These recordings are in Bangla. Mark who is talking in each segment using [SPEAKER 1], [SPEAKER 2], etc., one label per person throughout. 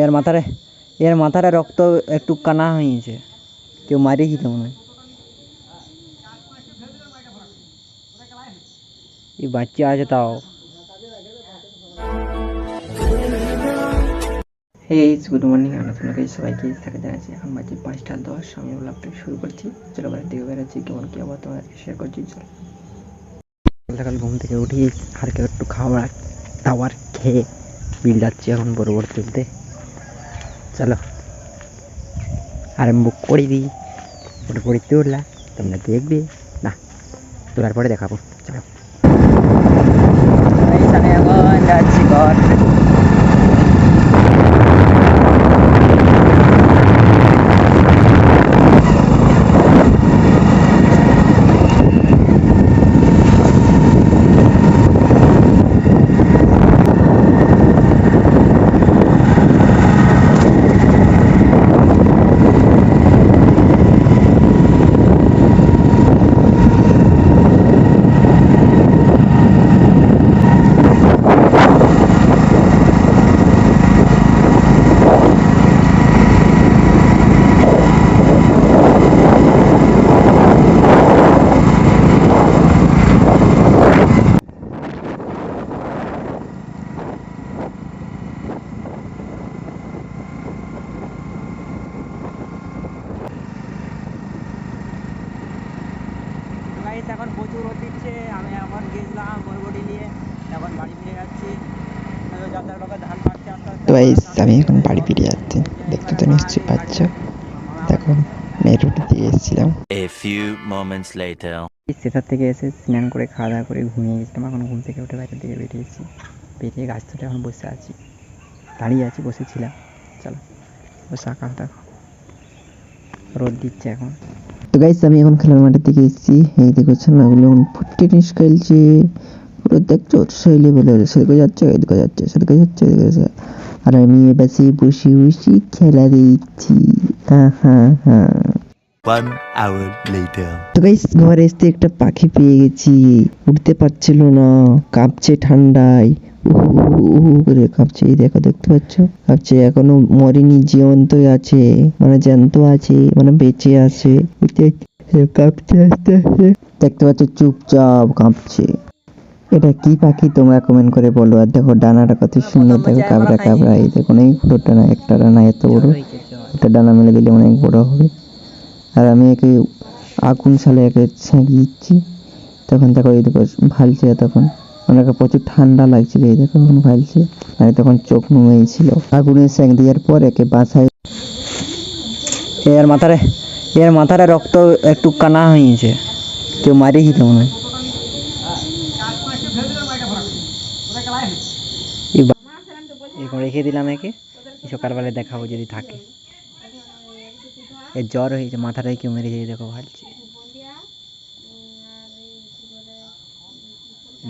[SPEAKER 1] এর মাথারে এর মাথারে রক্ত একটু কানা হয়েছে। কেউ মারিয়েছিল মনে হয়। এই বাচ্চা আছে তাও। হে গুড মর্নিং আমরা তোমাকে সবাইকে থাকে জানাচ্ছি। এখন বাজে পাঁচটা দশ, আমি ব্লগটা শুরু করছি। চলো বাইরে দিকে বেরোচ্ছি কেমন কি আবার তোমার শেয়ার করছি, চলো। সকাল ঘুম থেকে উঠি আর কেউ একটু খাবার দাবার খেয়ে বিল যাচ্ছি এখন বড় বড় তুলতে চলো আরম্ভ করে দিই বড় বড় তুললা তোমরা দেখবে না তোলার পরে দেখাবো চলো এইখানে এখন যাচ্ছি ঘর গাইস এখন প্রচুর রোদ দিচ্ছে আমি এখন গেছিলাম বরবটি নিয়ে এখন বাড়ি ফিরে যাচ্ছি যাত্রা লোকের ধান পাচ্ছে আস্তে আস্তে
[SPEAKER 2] তো গাইস আমি এখন বাড়ি ফিরে যাচ্ছি। দেখতে তো নিশ্চয়ই পাচ্ছ। দেখো মেরুটি দিয়ে এসেছিলাম।
[SPEAKER 3] A few moments later.
[SPEAKER 1] সেটার থেকে এসে স্নান করে খাওয়া দাওয়া করে ঘুমিয়ে গেছিলাম। এখন ঘুম থেকে উঠে বাইরের দিকে বেরিয়েছি বেরিয়ে গাছ ধরে এখন বসে আছি। দাঁড়িয়ে আছি বসেছিলাম। চলো বসে আকাশ দেখো রোদ দিচ্ছে এখন।
[SPEAKER 2] তো গাইস আমি এখন খেলার মাঠের দিকে এসেছি। এই দেখো ছানাগুলো এখন ফুটে নিষ্কালছে পুরো দেখছ শৈলী বলে সেদিকে যাচ্ছে এদিকে যাচ্ছে সেদিকে যাচ্ছে এদিকে যাচ্ছে। আর আমি এবারে বসে বসে খেলা দেখছি। হ্যাঁ হ্যাঁ হ্যাঁ. তো গাইস ঘরে এসে একটা পাখি পেয়ে গেছি। উঠতে পারছিল না কাঁপছে ঠান্ডায়। উহু করে কাঁপছে। এই দেখো দেখতে পাচ্ছ? কাঁপছে এখনও মরেনি জীবন্তই আছে। মানে জ্যান্ত আছে মানে বেঁচে আছে। কাঁপছে আস্তে আস্তে। দেখতে পাচ্ছ চুপচাপ কাঁপছে। এটা কি পাখি তোমরা কমেন্ট করে বলো? আর দেখো ডানাটা কত সুন্দর দেখো কাবরা কাবরা এই দেখো অনেক বড় ডানা একটা ডানা এত বড়। একটা ডানা মেলে দিলে অনেক বড় হবে। আর আমি একে আগুন সালে একে ছেঁক দিচ্ছি তখন দেখো এই দেখো ভালছে তখন। ওনাকে প্রচুর ঠান্ডা লাগছিল এই দেখো এখন ভালছে। আর তখন চোখ নুমেই ছিল আগুনে সেঁক দেওয়ার পর একে বাসায়
[SPEAKER 1] এর মাথারে এর মাথারে রক্ত একটু কানা হয়েছে। কেউ মারিয়েছিল মনে হয় এই বা- এরকম রেখে দিলাম একে। সকালবেলায় দেখাবো যদি থাকে। এর জ্বর হয়েছে, মাথাটাই কেউ মেরেছে, এই দেখো ভালছে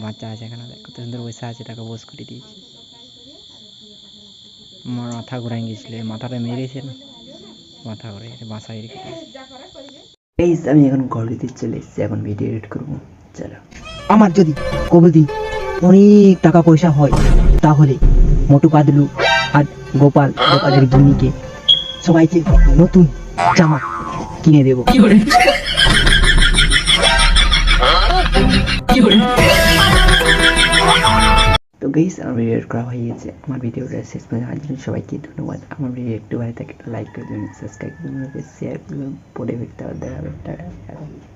[SPEAKER 1] বাচ্চা আছে এখানে, দেখ, কত সুন্দর বসে আছে তাকে বস করে দিয়েছি। মাথা ঘুরাই গেছিল মাথাটা মেরেছে না। মাথা ঘুরে বাসায় রেখে আমি এখন ঘরেতে চলে এসেছি, এখন ভিডিও এডিট করব। চলো।
[SPEAKER 4] আমার যদি কবদি অনেক টাকা পয়সা হয়, তাহলে মোটু পাদলু আর গোপাল গোপালের গিনিকে সবাইকে নতুন জামা কিনে দেব।
[SPEAKER 1] তো গেইস আমার ভিডিও করা হয়ে গেছে। আমার ভিডিওটা শেষ পর্যন্ত দেখার জন্য সবাইকে ধন্যবাদ। আমার ভিডিও একটু ভালো থাকে লাইক করে দেবেন সাবস্ক্রাইব করবেন শেয়ার করবেন পরে ভিডিওটা দেখা হবে